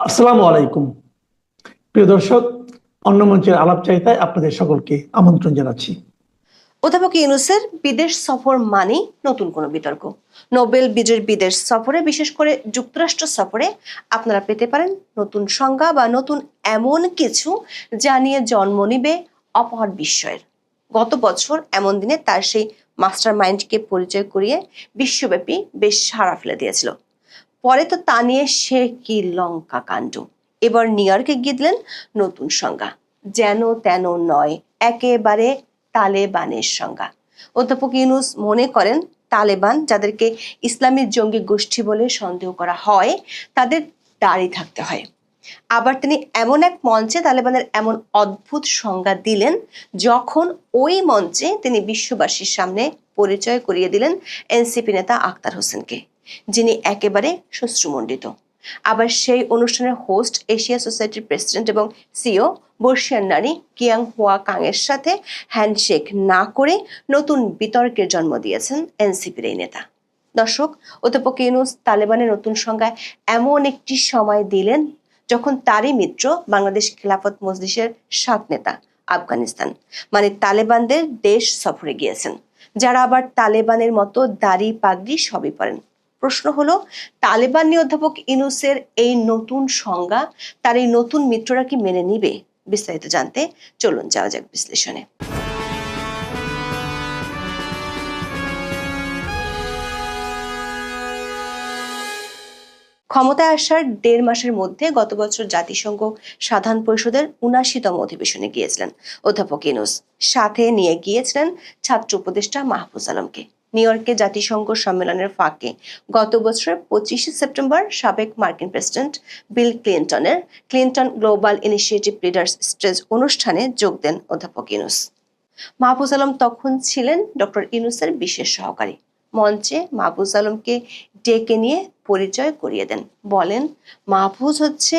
আসসালামু আলাইকুম। প্রিয় দর্শক, অন্য মঞ্চের আলাপ চাইতায় আপনাদের সকলকে আমন্ত্রণ জানাচ্ছি। অধ্যাপক ইউনুসের বিদেশ সফর মানেই নতুন কোনো বিতর্ক। নোবেল বিজয়ীর বিদেশ সফরে, বিশেষ করে যুক্তরাষ্ট্র সফরে, আপনারা পেতে পারেন নতুন সংজ্ঞা বা নতুন এমন কিছু যা নিয়ে জন্ম নিবে অপহর বিস্ময়ের। গত বছর এমন দিনে তার সেই মাস্টার মাইন্ডকে পরিচয় করিয়ে বিশ্বব্যাপী বেশ সাড়া ফেলে দিয়েছিল। পরে তো তা নিয়ে সে কি লঙ্কা কাণ্ড। এবার নিউ ইয়র্কে গিয়ে দিলেন নতুন সংজ্ঞা। যেন তেন নয়, একেবারে তালেবানের সংজ্ঞা। অধ্যাপক ইউনুস মনে করেন, তালেবান যাদেরকে ইসলামী জঙ্গি গোষ্ঠী বলে সন্দেহ করা হয়, তাদের দাঁড়িয়ে থাকতে হয়। আবার তিনি এমন এক মঞ্চে তালেবানের এমন অদ্ভুত সংজ্ঞা দিলেন, যখন ওই মঞ্চে তিনি বিশ্ববাসীর সামনে পরিচয় করিয়ে দিলেন এনসিপি নেতা আক্তার হোসেনকে। যিনি একেবারে শ্বশ্রুমণ্ডিত আবার সেই অনুষ্ঠানের হোস্ট এশিয়া সোসাইটির প্রেসিডেন্ট এবং সিও বর্ষিয়ান নারী কিয়াং হুয়া কাং এর সাথে হ্যান্ডশেক না করে নতুন বিতর্কের জন্ম দিয়েছেন এনসিপির এই নেতা। দর্শক, অধ্যাপক ইউনুস তালেবানের নতুন সংজ্ঞায় এমন একটি সময় দিলেন যখন তারই মিত্র বাংলাদেশ খেলাফত মজলিসের সাত নেতা আফগানিস্তান মানে তালেবানদের দেশ সফরে গিয়েছেন, যারা আবার তালেবানের মতো দাড়ি পাগড়ি সবই পরেন। প্রশ্ন হলো, তালেবান নিয়ে অধ্যাপক ইনুসের এই নতুন সংজ্ঞা তার এই নতুন মিত্ররা কি মেনে নিবে? বিস্তারিত জানতে চলুন, যাওয়া যাক বিশ্লেষণে। ক্ষমতায় আসার দেড় মাসের মধ্যে গত বছর জাতিসংঘ সাধারণ পরিষদের উনাশিতম অধিবেশনে গিয়েছিলেন অধ্যাপক ইনুস সাথে নিয়ে গিয়েছিলেন ছাত্র উপদেষ্টা মাহফুজ আলমকে। নিউ ইয়র্কে জাতিসংঘ সম্মেলনের ফাঁকে। গত বছরের পঁচিশে সেপ্টেম্বর সাবেক মার্কিন president Bill ক্লিন্টনের Clinton global initiative leaders stage অনুষ্ঠানে যোগ দেন অধ্যাপক ইনুস। মাহফুজ আলম তখন ছিলেন ডক্টর ইনুসের বিশেষ সহকারী। মঞ্চে মাহফুজ আলমকে ডেকে নিয়ে পরিচয় করিয়ে দেন। বলেন, মাহফুজ হচ্ছে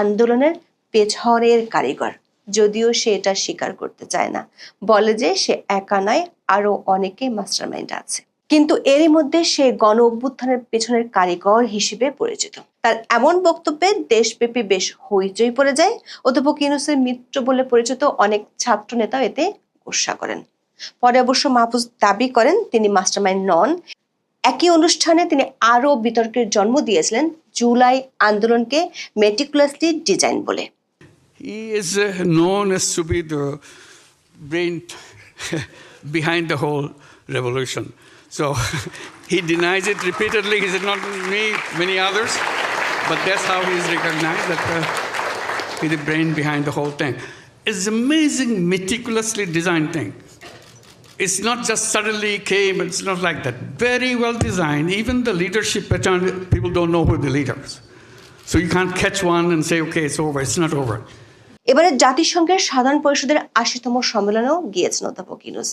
আন্দোলনের পেছরের কারিগর। যদিও সে এটা স্বীকার করতে চায় না। বলে যে সে একা নয় আরও অনেকে মাস্টারমাইন্ড আছে। কিন্তু এরই মধ্যে সে গণ অভ্যুত্থানের পেছনের কারিগর হিসেবে পরিচিত। তার এমন বক্তব্যে দেশব্যাপী বেশ হইচই পড়ে যায়। অধ্যাপক ইউনুসের মিত্র বলে পরিচিত অনেক ছাত্র নেতাও এতে গোসা করেন। পরে অবশ্য মাহফুজ দাবি করেন, তিনি মাস্টারমাইন্ড নন। একই অনুষ্ঠানে তিনি আরও বিতর্কের জন্ম দিয়েছিলেন জুলাই আন্দোলনকে মেটিকুলাসলি ডিজাইন বলে। He is known as to be the brain behind the whole revolution. So he denies it repeatedly. He said, not me, many others, but that's how he's recognized that uh, he's the brain behind the whole thing. It's amazing, meticulously designed thing. It's not just suddenly came, it's not like that. Very well designed. Even the leadership pattern, people don't know who the leaders. So you can't catch one and say, okay, it's over. It's not over. এবারে জাতিসংঘের সাধারণ পরিষদের আশিতম সম্মেলনেও গিয়েছেন অধ্যাপক ইউনুস।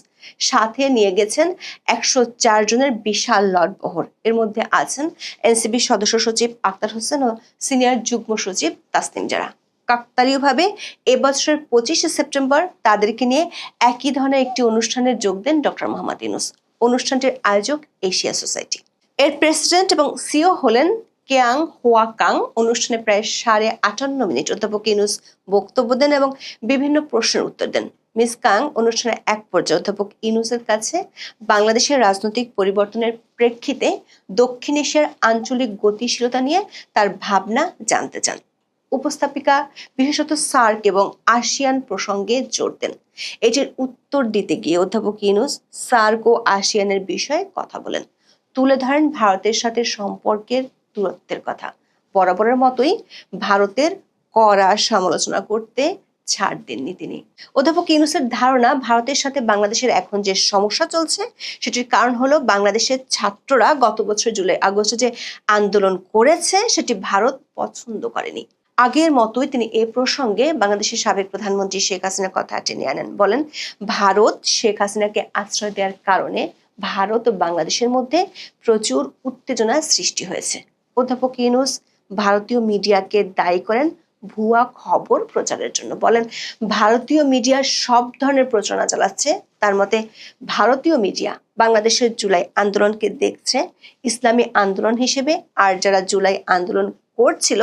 সাথে নিয়ে গেছেন একশো চার জনের বিশাল লটবহর এর মধ্যে আছেন এনসিবি সদস্য সচিব আক্তার হোসেন ও সিনিয়র যুগ্ম সচিব তাসনিম জারা। কাকতালীয়ভাবে এবছরের পঁচিশে সেপ্টেম্বর তাদেরকে নিয়ে একই ধরনের একটি অনুষ্ঠানে যোগ দেন ডক্টর মোহাম্মদ ইউনুস। অনুষ্ঠানটির আয়োজক এশিয়া সোসাইটি। এর প্রেসিডেন্ট এবং সিও হলেন কেয়াং হোয়া কাং অনুষ্ঠানে প্রায় সাড়ে আটান্ন মিনিট অধ্যাপক ইনুস বক্তব্য দেন এবং বিভিন্ন প্রশ্নের উত্তর দেন। মিস কাং অনুষ্ঠানের এক পর্যায়ে অধ্যাপক ইনুসের কাছে বাংলাদেশের রাজনৈতিক পরিবর্তনের প্রেক্ষিতে দক্ষিণ এশিয়ার আঞ্চলিক গতিশীলতা নিয়ে তার ভাবনা জানতে চান। উপস্থাপিকা, বিশেষত সার্ক এবং আসিয়ান প্রসঙ্গে জোর দেন। এটির উত্তর দিতে গিয়ে অধ্যাপক ইনুস সার্ক ও আসিয়ানের বিষয়ে কথা বলেন। তুলে ধরেন ভারতের সাথে সম্পর্কের দূরত্বের কথা। বরাবরের মতোই ভারতের কড়া সমালোচনা করতে ছাড় দেননি তিনি। অধ্যাপক ইউনুসের ধারণা, ভারতের সাথে বাংলাদেশের এখন যে সমস্যা চলছে, সেটির কারণ হলো বাংলাদেশের ছাত্ররা গত বছর জুলাই, আগস্টে যে আন্দোলন করেছে, সেটি ভারত পছন্দ করেনি। আগের মতোই তিনি এ প্রসঙ্গে বাংলাদেশের সাবেক প্রধানমন্ত্রী শেখ হাসিনার কথা টেনে আনেন। বলেন, ভারত শেখ হাসিনাকে আশ্রয় দেওয়ার কারণে ভারত ও বাংলাদেশের মধ্যে প্রচুর উত্তেজনা সৃষ্টি হয়েছে। অধ্যাপক ইউনুস ভারতীয় মিডিয়াকে দায়ী করেন ভুয়া খবর প্রচারের জন্য। বলেন, ভারতীয় মিডিয়া সব ধরনের প্রচারণা চালাচ্ছে। তার মতে, ভারতীয় মিডিয়া বাংলাদেশের জুলাই আন্দোলনকে দেখছে। ইসলামী আন্দোলন হিসেবে আর যারা জুলাই আন্দোলন করছিল,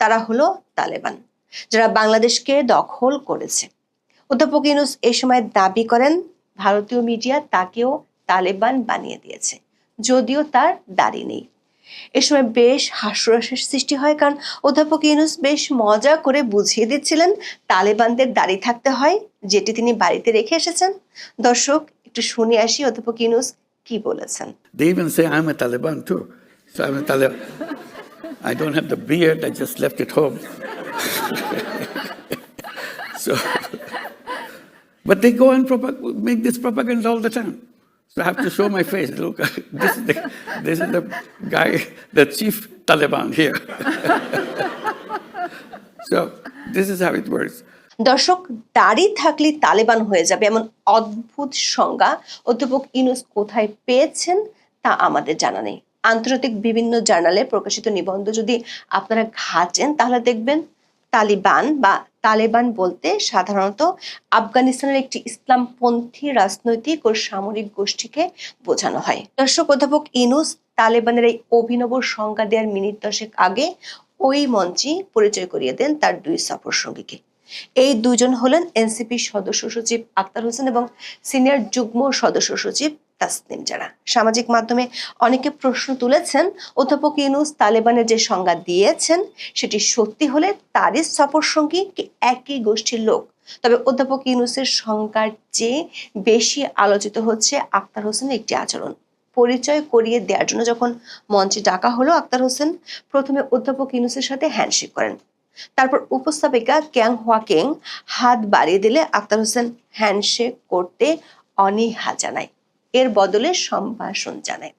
তারা হলো তালেবান, যারা বাংলাদেশকে দখল করেছে। অধ্যাপক ইউনুস এই সময় দাবি করেন, ভারতীয় মিডিয়া তাকেও তালেবান বানিয়ে দিয়েছে, যদিও তার দাড়ি নেই। এ সময় বেশ হাস্যরসের সৃষ্টি হয় কারণ অধ্যাপক ইউনুস বেশ মজা করে বুঝিয়ে দিচ্ছিলেন তালেবানদের দাড়ি থাকতে হয়, যেটি তিনি বাড়িতে রেখে এসেছেন। দর্শক, একটু শুনে আসি অধ্যাপক ইউনুস কি বলেছেন। দেবেন সে I am a I am a Taliban I just left it home so but they go on propaganda make all the time So I have to show my face. Look, this is the, this is the guy, the chief Taliban here. so this is how it works. দর্শক দাড়ি থাকলে তালেবান হয়ে যাবে এমন অদ্ভুত সংজ্ঞা অধ্যাপক ইউনুস কোথায় পেয়েছেন তা আমাদের জানা নেই আন্তর্জাতিক বিভিন্ন জার্নালে প্রকাশিত নিবন্ধ যদি আপনারা ঘাটেন তাহলে দেখবেন তালিবান বা তালেবান বলতে সাধারণত আফগানিস্তানের একটি ইসলামপন্থী রাজনৈতিক ও সামরিক গোষ্ঠীকে বোঝানো হয়। দর্শক, অধ্যাপক ইনুস তালেবানের এই অভিনব সংজ্ঞা দেওয়ার মিনিট দশেক আগে ওই মঞ্চে পরিচয় করিয়ে দেন তার দুই সফর সঙ্গীকে। এই দুজন হলেন এনসিপি সদস্য সচিব আক্তার হোসেন এবং সিনিয়র যুগ্ম সদস্য সচিব তাসনিম যারা সামাজিক মাধ্যমে অনেকে প্রশ্ন তুলেছেন, অধ্যাপক ইউনুস তালেবানের যে সংজ্ঞা দিয়েছেন, সেটি সত্যি হলে তারই সফর সঙ্গী একই গোষ্ঠীর লোক। তবে অধ্যাপক ইউনুসের সংজ্ঞার চেয়ে বেশি আলোচিত হচ্ছে আক্তার হোসেনের একটি আচরণ। পরিচয় করিয়ে দেওয়ার জন্য যখন মঞ্চে ডাকা হলো আক্তার হোসেন, প্রথমে অধ্যাপক ইউনুসের সাথে হ্যান্ডশেক করেন। তারপর উপস্থাপিকা ক্যাং হোয়া কেং হাত বাড়িয়ে দিলে আক্তার হোসেন হ্যান্ডশেক করতে অনীহা জানায়। এর বদলে সম্ভাষণ জানায়,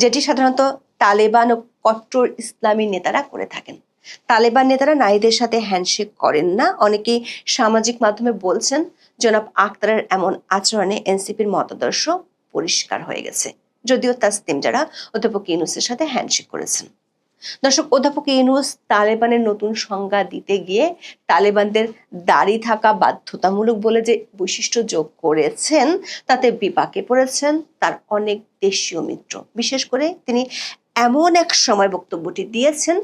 যেটি সাধারণত তালেবান ও কট্টর ইসলামী নেতারা করে থাকেন। তালেবান নেতারা নারীদের সাথে হ্যান্ডশেক করেন না। অনেকেই সামাজিক মাধ্যমে বলছেন, জনাব আক্তারের এমন আচরণে এনসিপির মতাদর্শ পরিষ্কার হয়ে গেছে। যদিও তাসতিম যারা অধ্যাপক ইউনুসের সাথে হ্যান্ডশেক করেছেন। দর্শক, অধ্যাপক ইউনুস তালেবানের নতুন সংজ্ঞা দিতে গিয়ে তালেবানদের দাড়ি থাকা বাধ্যতামূলক বলে যে বৈশিষ্ট্য যোগ করেছেন, তাতে বিপাকে পড়েছেন তার অনেক দেশীয় মিত্র। বিশেষ করে তিনি এমন এক সময় বক্তব্যটি দিয়েছেন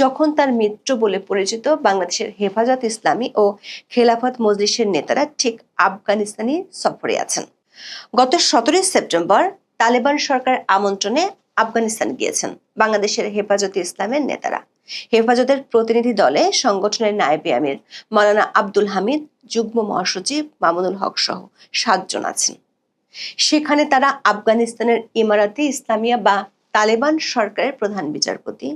যখন তার মিত্র বলে পরিচিত বাংলাদেশের হেফাজত ইসলামী ও খেলাফত মজলিসের নেতারা ঠিক আফগানিস্তানি সফরে আছেন। গত সতেরোই সেপ্টেম্বর তালেবান সরকার আমন্ত্রণে আফগানিস্তান গিয়েছেন বাংলাদেশের হেফাজতে ইসলামের নেতারা। হেফাজতের প্রতিনিধি দলে সংগঠনের নায়েবে আমির, মাওলানা আব্দুল হামিদ, যুগ্ম মহাসচিব মামুনুল হক সহ সাতজন আছেন। সেখানে তারা আফগানিস্তানের ইমারাতে ইসলামিয়া বা তালেবান সরকারের প্রধান বিচারপতি,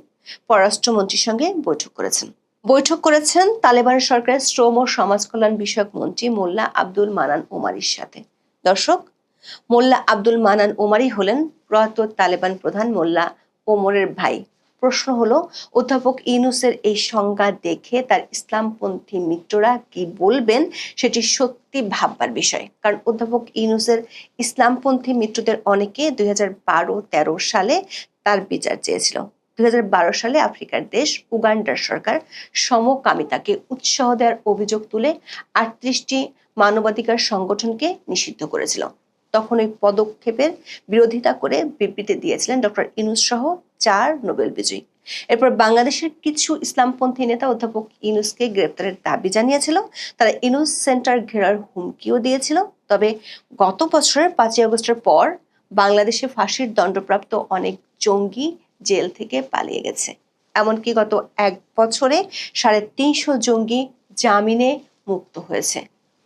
পররাষ্ট্রমন্ত্রীর সঙ্গে বৈঠক করেছেন। বৈঠক করেছেন তালেবান সরকারের শ্রম ও সমাজ কল্যাণ বিষয়ক মন্ত্রী মোল্লা আব্দুল মানান ওমারির সাথে। দর্শক মোল্লা আব্দুল মানান ওমারি হলেন প্রয়াত তালেবান প্রধান মোল্লা ওমরের ভাই। প্রশ্ন হলো, অধ্যাপক ইউনুসের এই সংজ্ঞা দেখে তার ইসলামপন্থী মিত্ররা কি বলবেন সেটি সত্যি ভাববার বিষয়। কারণ অধ্যাপক ইউনুসের ইসলামপন্থী মিত্রদের অনেকে দুই হাজার সালে তার বিচার চেয়েছিল। দুই হাজার বারো সালে আফ্রিকার দেশ উগান্ডার সরকার সমকামিতাকে উৎসাহ দেওয়ার অভিযোগ তুলে আটত্রিশটি মানবাধিকার সংগঠনকে নিষিদ্ধ করেছিল। তখন ওই পদক্ষেপের বিরোধিতা করে বিবৃতি দিয়েছিলেন ডক্টর ইনুস সহ চার নোবেল বিজয়ী। এরপর বাংলাদেশের কিছু ইসলামপন্থী নেতা অধ্যাপক ইনুসকে গ্রেপ্তারের দাবি জানিয়েছিল। তারা ইনুস সেন্টার ঘেরার হুমকিও দিয়েছিল। তবে গত বছরের পাঁচই আগস্টের পর বাংলাদেশে ফাঁসির দণ্ডপ্রাপ্ত অনেক জঙ্গি জেল থেকে পালিয়ে গেছে। এমনকি গত এক বছরে সাড়ে তিনশো জঙ্গি জামিনে মুক্ত হয়েছে।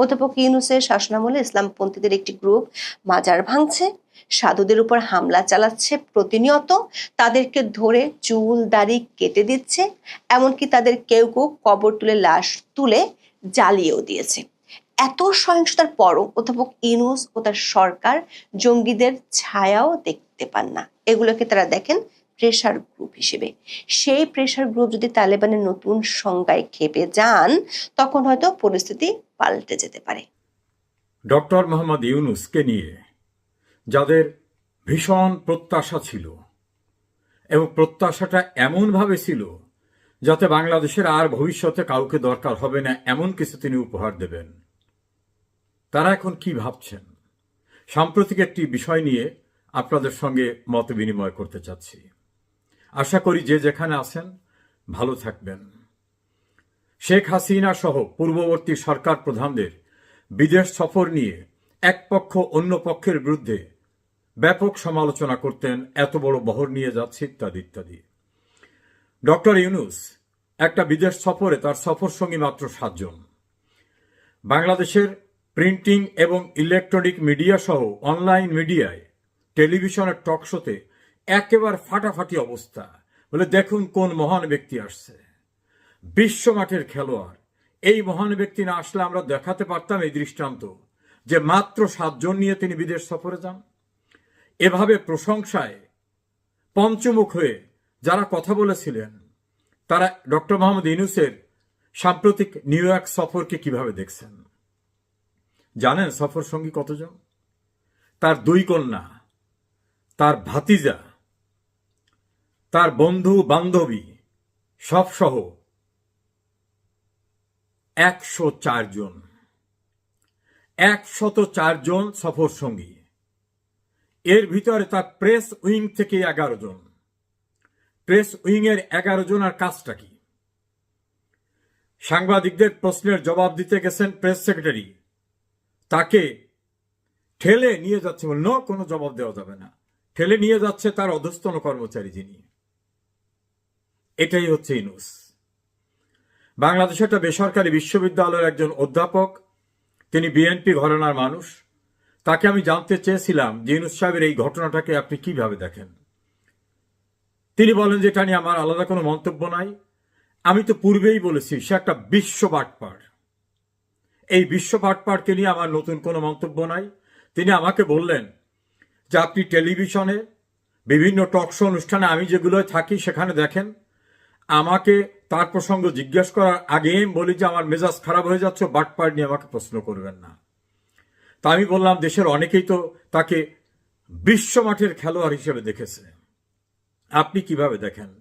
অধ্যাপক ইউনুসের শাসনামলে ইসলামপন্থীদের একটি গ্রুপ মাজার ভাঙছে, সাধুদের উপর হামলা চালাচ্ছে প্রতিনিয়ত, তাদেরকে ধরে চুল, দাড়ি কেটে দিচ্ছে, এমনকি তাদের কেউ কেউ কবর তুলে লাশ তুলে জ্বালিয়েও দিয়েছে। এত সহিংসতার পরও অধ্যাপক ইউনুস ও তার সরকার জঙ্গিদের ছায়াও দেখতে পান না। এগুলোকে তারা দেখেন প্রেশার গ্রুপ হিসেবে। সেই প্রেশার গ্রুপ যদি তালেবানের নতুন সংজ্ঞায় খেপে যান, তখন হয়তো পরিস্থিতি পাল্টে যেতে পারে। ডক্টর মোহাম্মদ ইউনুসকে নিয়ে যাদের ভীষণ প্রত্যাশা ছিল এবং প্রত্যাশাটা এমনভাবে ছিল যাতে বাংলাদেশের আর ভবিষ্যতে কাউকে দরকার হবে না, এমন কিছু তিনি উপহার দেবেন, তারা এখন কি ভাবছেন? সাম্প্রতিক একটি বিষয় নিয়ে আপনাদের সঙ্গে মত বিনিময় করতে চাচ্ছি। আশা করি যে যেখানে আছেন, ভালো থাকবেন। শেখ হাসিনা সহ পূর্ববর্তী সরকার প্রধানদের বিদেশ সফর নিয়ে এক পক্ষ অন্য পক্ষের বিরুদ্ধে ব্যাপক সমালোচনা করতেন, এত বড় বহর নিয়ে যাচ্ছে ইত্যাদি ইত্যাদি। ডক্টর ইউনুস একটা বিদেশ সফরে তার সফর সঙ্গী মাত্র সাতজন। বাংলাদেশের প্রিন্টিং এবং ইলেকট্রনিক মিডিয়া সহ অনলাইন মিডিয়ায় টেলিভিশনের টক শোতে একেবারে ফাটাফাটি অবস্থা। বলে দেখুন কোন মহান ব্যক্তি আসছে। বিশ্ব মাঠের খেলোয়াড়। এই মহান ব্যক্তি না আসলে আমরা দেখাতে পারতাম এই দৃষ্টান্ত যে মাত্র সাতজন নিয়ে তিনি বিদেশ সফরে যান। এভাবে প্রশংসায় পঞ্চমুখ হয়ে যারা কথা বলেছিলেন, তারা ডক্টর মোহাম্মদ ইনুসের সাম্প্রতিক নিউ ইয়র্ক সফরকে কীভাবে দেখছেন? জানেন সফর সঙ্গী কতজন? তার দুই কন্যা, তার ভাতিজা তার বন্ধু বান্ধবী, সব সহ একশো চারজন একশত চারজন সফর সঙ্গী। এর ভিতরে তার প্রেস উইং থেকে এগারো জন। প্রেস উইং এর এগারো আর কাজটা কি? সাংবাদিকদের প্রশ্নের জবাব দিতে গেছেন প্রেস সেক্রেটারি। তাকে ঠেলে নিয়ে যাচ্ছে বলে কোনো জবাব দেওয়া যাবে না। ঠেলে নিয়ে যাচ্ছে তার অধস্তন কর্মচারী যিনি। এটাই হচ্ছে ইনুস বাংলাদেশে একটা বেসরকারি বিশ্ববিদ্যালয়ের একজন অধ্যাপক, তিনি বিএনপি ঘরানার মানুষ। তাকে আমি জানতে চেয়েছিলাম যে ইনুস সাহেবের এই ঘটনাটাকে আপনি কীভাবে দেখেন। তিনি বলেন যে এটা নিয়ে আমার আলাদা কোনো মন্তব্য নাই। আমি তো পূর্বেই বলেছি, সে একটা বিশ্ব বাটপার। এই বিশ্ব বাটপারকে নিয়ে আমার নতুন কোনো মন্তব্য নাই। তিনি আমাকে বললেন যে আপনি টেলিভিশনে, বিভিন্ন টক শো অনুষ্ঠানে আমি যেগুলো থাকি সেখানে দেখেন। আমাকে তার প্রসঙ্গ জিজ্ঞেস করার আগে বলি যে আমার মেজাজ খারাপ হয়ে যাচ্ছে, বাটপার নিয়ে আমাকে প্রশ্ন করবেন না। তা আমি বললাম, দেশের অনেকেই তো তাকে বিশ্ব মাঠের খেলোয়াড় হিসেবে দেখেছে। আপনি কীভাবে দেখেন?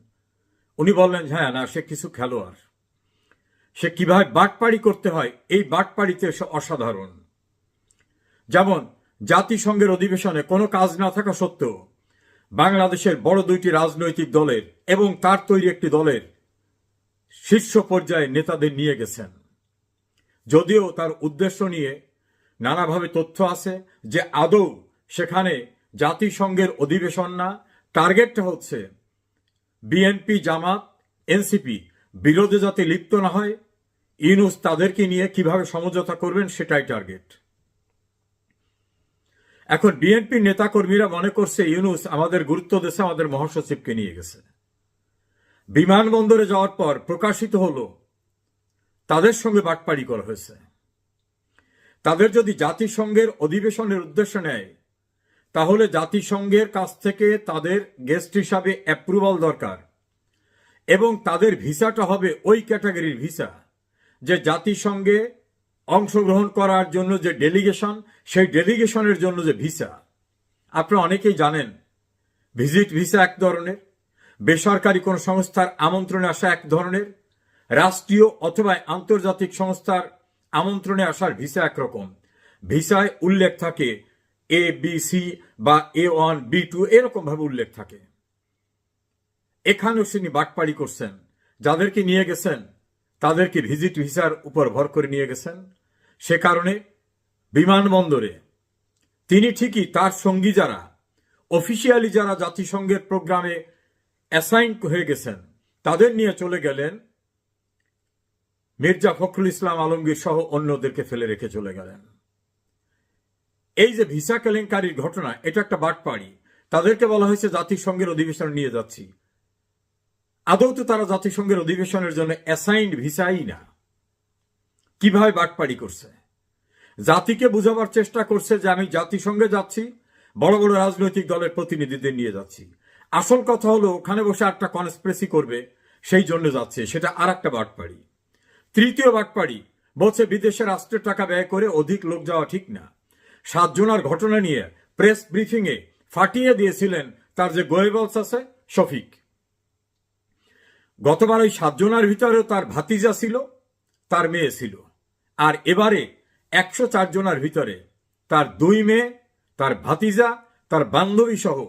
উনি বললেন হ্যাঁ না, সে কিছু খেলোয়াড়। সে কীভাবে বাটপাড়ি করতে হয়, এই বাটপাড়িতে সে অসাধারণ। যেমন, জাতিসংঘের অধিবেশনে কোনো কাজ না থাকা সত্ত্বেও বাংলাদেশের বড় দুইটি রাজনৈতিক দলের এবং তার তৈরি একটি দলের শীর্ষ পর্যায়ে নেতাদের নিয়ে গেছেন। যদিও তার উদ্দেশ্য নিয়ে নানাভাবে তথ্য আছে যে আদৌ সেখানে জাতিসংঘের অধিবেশন না টার্গেটটা হচ্ছে বিএনপি, জামাত, এনসিপি বিরোধে যাতে লিপ্ত না হয়, ইউনুস তাদেরকে নিয়ে কীভাবে সমঝোতা করবেন সেটাই টার্গেট। এখন বিএনপি নেতাকর্মীরা মনে করছে ইউনুস আমাদের গুরুত্ব দেশে আমাদের মহাসচিবকে নিয়ে গেছে। বিমানবন্দরে যাওয়ার পর প্রকাশিত হলো, তাদের সঙ্গে বাটপাড়ি করা হয়েছে। তাদের যদি জাতিসংঘের অধিবেশনের উদ্দেশ্য নেয়, তাহলে জাতিসংঘের কাছ থেকে তাদের গেস্ট হিসাবে অ্যাপ্রুভাল দরকার এবং তাদের ভিসাটা হবে ওই ক্যাটাগরির ভিসা যে জাতিসংঘে অংশগ্রহণ করার জন্য যে ডেলিগেশন সেই ডেলিগেশনের জন্য যে ভিসা আপনারা অনেকেই জানেন ভিজিট ভিসা এক ধরনের, বেসরকারি কোন সংস্থার আমন্ত্রণে আসা এক ধরনের, রাষ্ট্রীয় অথবা আন্তর্জাতিক সংস্থার আমন্ত্রণে আসার ভিসা একরকম। ভিসায় উল্লেখ থাকে এ বি সি বা এ ওয়ান বি টু এরকম ভাবে উল্লেখ থাকে। এখানেও তিনি বাটপাড়ি করছেন। যাদেরকে নিয়ে গেছেন তাদেরকে ভিজিট ভিসার উপর ভর করে নিয়ে গেছেন। সে কারণে বিমানবন্দরে তিনি ঠিকই তার সঙ্গী যারা, অফিসিয়ালি যারা জাতিসংঘের প্রোগ্রামে অ্যাসাইন হয়ে গেছেন, তাদের নিয়ে চলে গেলেন। মির্জা ফখরুল ইসলাম আলমগীর সহ অন্যদেরকে ফেলে রেখে চলে গেলেন। এই যে ভিসা কেলেঙ্কারির ঘটনা, এটা একটা বাটপাড়ি। তাদেরকে বলা হয়েছে, জাতিসংঘের অধিবেশনে নিয়ে যাচ্ছি। আদৌ তো তারা জাতিসংঘের অধিবেশনের জন্য অ্যাসাইন্ড ভিসাই না। কীভাবে বাটপাড়ি করছে? জাতিকে বুঝাবার চেষ্টা করছে যে আমি জাতিসংঘে যাচ্ছি, বড় বড় রাজনৈতিক দলের প্রতিনিধিদের নিয়ে যাচ্ছি। আসল কথা হলো, ওখানে বসে একটা কনস্প্রেসি করবে, সেই জন্য যাচ্ছে। সেটা আর একটা বাটপাড়ি। তৃতীয় বাটপাড়ি, বলছে বিদেশে রাষ্ট্রের টাকা ব্যয় করে অধিক লোক যাওয়া ঠিক না। সাতজনার ঘটনা নিয়ে প্রেস ব্রিফিং এ ফাটিয়ে দিয়েছিলেন তার যে গোয়েবলস আছে, শফিক। গতবার ওই সাতজনার ভিতরেও তার ভাতিজা ছিল, তার মেয়ে ছিল। আর এবারে একশো চার জনের ভিতরে তার দুই মেয়ে, তার ভাতিজা, তার বান্ধবী সহ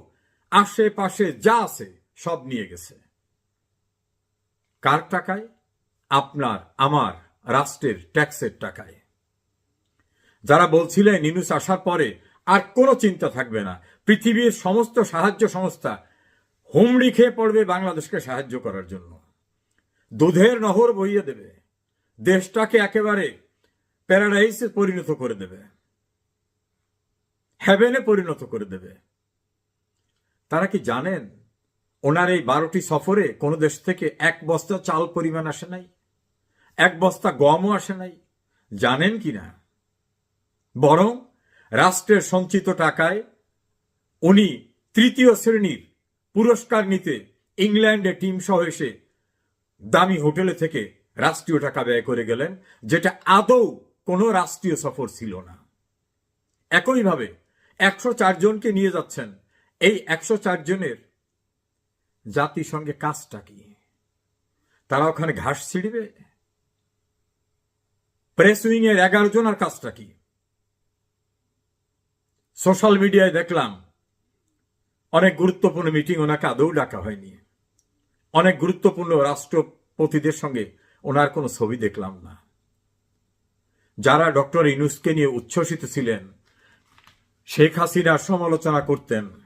আশেপাশে যা আছে সব নিয়ে গেছে। কার টাকায়? আপনার, আমার, রাষ্ট্রের ট্যাক্সের টাকায়। যারা বলছিলেন ইনুস আসার পরে আর কোনো চিন্তা থাকবে না। পৃথিবীর সমস্ত সাহায্য সংস্থা হুমড়ি খেয়ে পড়বে বাংলাদেশকে সাহায্য করার জন্য। দুধের নহর বইয়ে দেবে। দেশটাকে একেবারে প্যারাডাইসে পরিণত করে দেবে। হ্যাভেনে পরিণত করে দেবে। তারা কি জানেন ওনার এই বারোটি সফরে কোনো দেশ থেকে এক বস্তা চাল পরিমাণ আসে নাই? এক বস্তা গমও আসে নাই? জানেন কি না? বরং রাষ্ট্রের সঞ্চিত টাকায় উনি তৃতীয় শ্রেণির পুরস্কার নিতে ইংল্যান্ডে টিম সহ এসে দামি হোটেলে থেকে রাষ্ট্রীয় টাকা ব্যয় করে গেলেন, যেটা আদৌ কোনো রাষ্ট্রীয় সফর ছিল না। একইভাবে একশো জনকে নিয়ে যাচ্ছেন। এই একশো জনের জাতিসংঘে কাজটা কি? তারা ওখানে ঘাস ছিড়বে? প্রেস উইং এর এগারো জনের কাজটা কি? সোশ্যাল মিডিয়ায় দেখলাম, অনেক গুরুত্বপূর্ণ মিটিং ওনাকে আদৌ ডাকা হয়নি। অনেক গুরুত্বপূর্ণ রাষ্ট্রপতিদের সঙ্গে ওনার কোনো ছবি দেখলাম না। যারা ডক্টর ইনুসকে নিয়ে উচ্ছ্বসিত ছিলেন, শেখ হাসিনার সমালোচনা করতেন